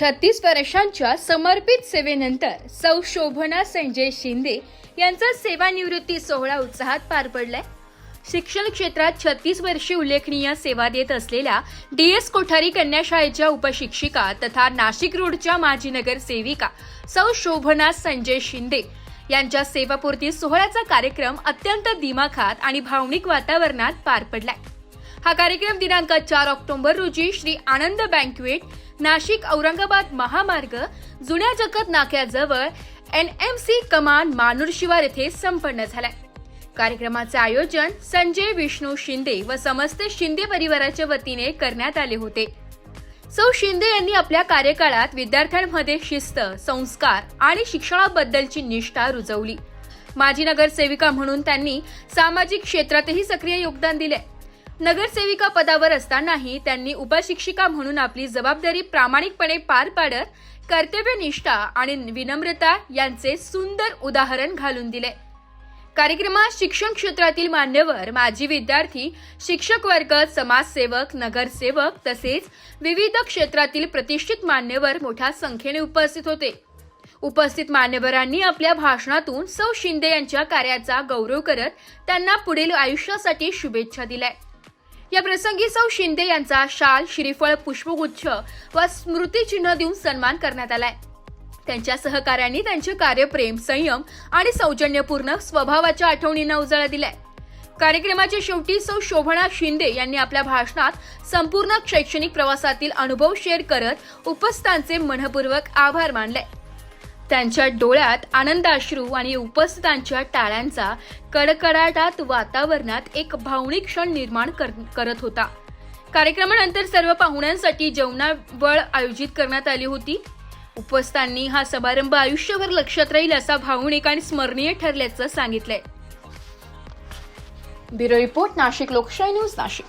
छत्तीस वर्षांच्या समर्पित सेवेनंतर सौ शोभना संजय शिंदे यांचा सेवानिवृत्ती सोहळा उत्साहात पार पडलाय. शिक्षण क्षेत्रात छत्तीस वर्षे उल्लेखनीय सेवा देत असलेल्या डी एस कोठारी कन्या शाळेच्या उपशिक्षिका तथा नाशिक रोडच्या माजी नगरसेविका सौ शोभना संजय शिंदे यांच्या सेवापूर्ती सोहळ्याचा कार्यक्रम अत्यंत दिमाखात आणि भावनिक वातावरणात पार पडलाय. हा कार्यक्रम दिनांक चार ऑक्टोबर रोजी श्री आनंद बँक्वेट नाशिक औरंगाबाद महामार्ग जुन्या जगत नाक्याजवळ एन एम सी कमान मानूर शिवार येथे संपन्न झालाय. कार्यक्रमाचे आयोजन संजय विष्णू शिंदे व समस्त शिंदे परिवाराच्या वतीने करण्यात आले होते. सौ शिंदे यांनी आपल्या कार्यकाळात विद्यार्थ्यांमध्ये शिस्त संस्कार आणि शिक्षणाबद्दलची निष्ठा रुजवली. माजी नगरसेविका म्हणून त्यांनी सामाजिक क्षेत्रातही सक्रिय योगदान दिले नगरसेविका पदावर असतानाही त्यांनी उपशिक्षिका म्हणून आपली जबाबदारी प्रामाणिकपणे पार पाडत कर्तव्यनिष्ठा आणि विनम्रता यांचे सुंदर उदाहरण घालून दिले. कार्यक्रमात शिक्षण क्षेत्रातील मान्यवर माजी विद्यार्थी शिक्षक वर्ग समाजसेवक नगरसेवक तसेच विविध क्षेत्रातील प्रतिष्ठित मान्यवर मोठ्या संख्येने उपस्थित होते. उपस्थित मान्यवरांनी आपल्या भाषणातून सौ शिंदे यांच्या कार्याचा गौरव करत त्यांना पुढील आयुष्यासाठी शुभेच्छा दिल्या. या प्रसंगी सौ शिंदे यांचा शाल श्रीफळ पुष्पगुच्छ व स्मृतिचिन्ह देऊन सन्मान करण्यात आलाय. त्यांच्या सहकाऱ्यांनी त्यांचे कार्यप्रेम संयम आणि सौजन्यपूर्ण स्वभावाच्या आठवणींना उजाळा दिलाय. कार्यक्रमाच्या शेवटी सौ शोभना शिंदे यांनी आपल्या भाषणात संपूर्ण शैक्षणिक प्रवासातील अनुभव शेअर करत उपस्थांचे मनपूर्वक आभार मानले. त्यांच्या डोळ्यात आनंदाश्रू आणि उपस्थितांच्या टाळ्यांचा कडकडाटात वातावरणात एक भावनिक क्षण निर्माण कर- करत होता. कार्यक्रमानंतर सर्व पाहुण्यांसाठी जेवणावळ आयोजित करण्यात आली होती. उपस्थितांनी हा समारंभ आयुष्यभर लक्षात राहील असा भावनिक आणि स्मरणीय ठरल्याचं सांगितलंय. ब्युरो रिपोर्ट नाशिक लोकशाही न्यूज नाशिक.